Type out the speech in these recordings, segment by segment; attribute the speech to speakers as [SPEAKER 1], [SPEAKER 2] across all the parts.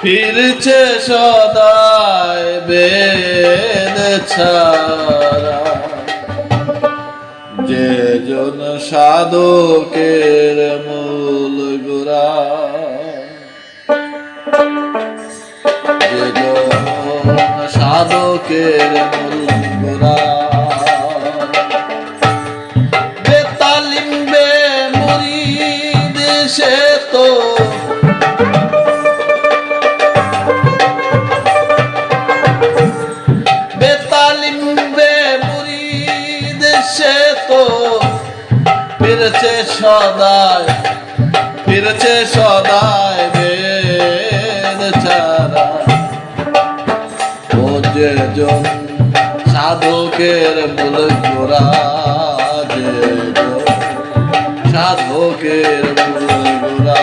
[SPEAKER 1] ফিরছে সদায় বেদ ছাড়া। যে জন সাধকের মূল গোরা যে জন সাধকের সদায় ফিরছে সদায় বেদ ছাড়া। ও যে জন সাধকের মূল গোড়া যে সাধকের মূল গোড়া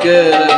[SPEAKER 1] সাধকের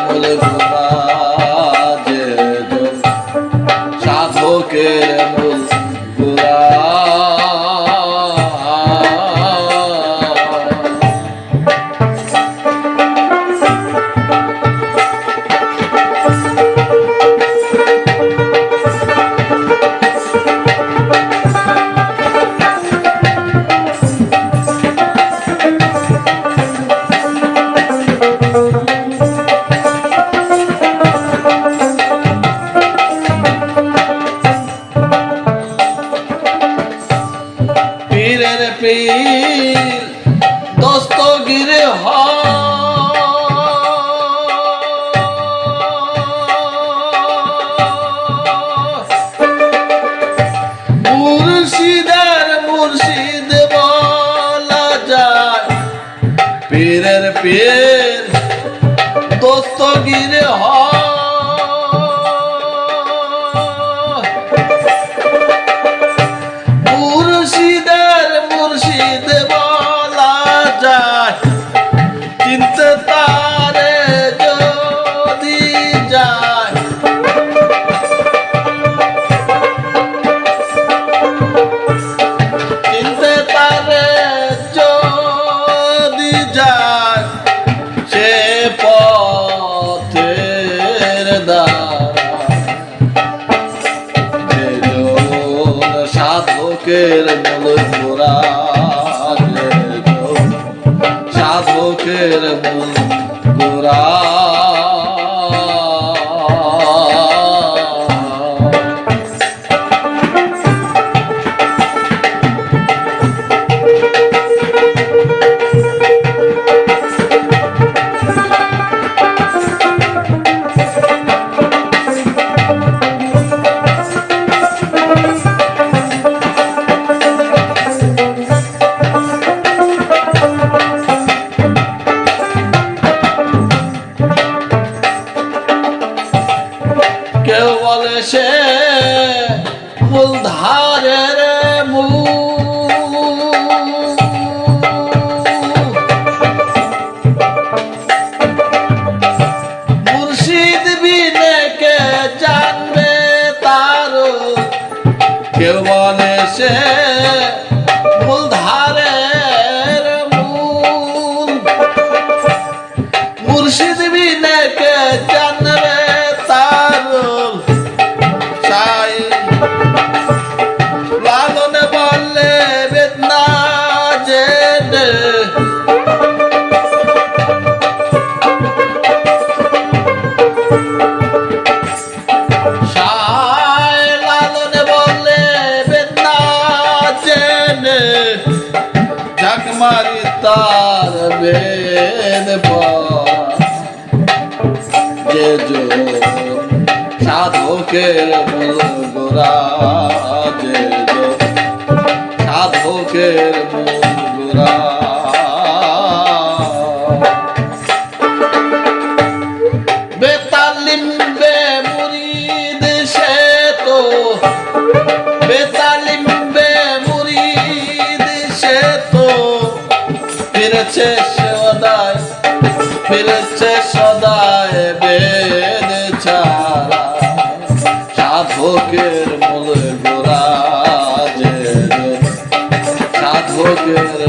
[SPEAKER 1] দস্তগির হয়। বলে সে মূলধারের মূল। কেউ বলে সে মূলধারের মূল। মুর্শিদ বিনে কে ঝাঁক মারি তার বেদ যে যো সাধকের গোরা যে যো সাধকের মূল গোরা ফিরেছে সদায় ফিরেছে সদায় বেদ ছাড়া। সাধকের মূল গোরা সাধকের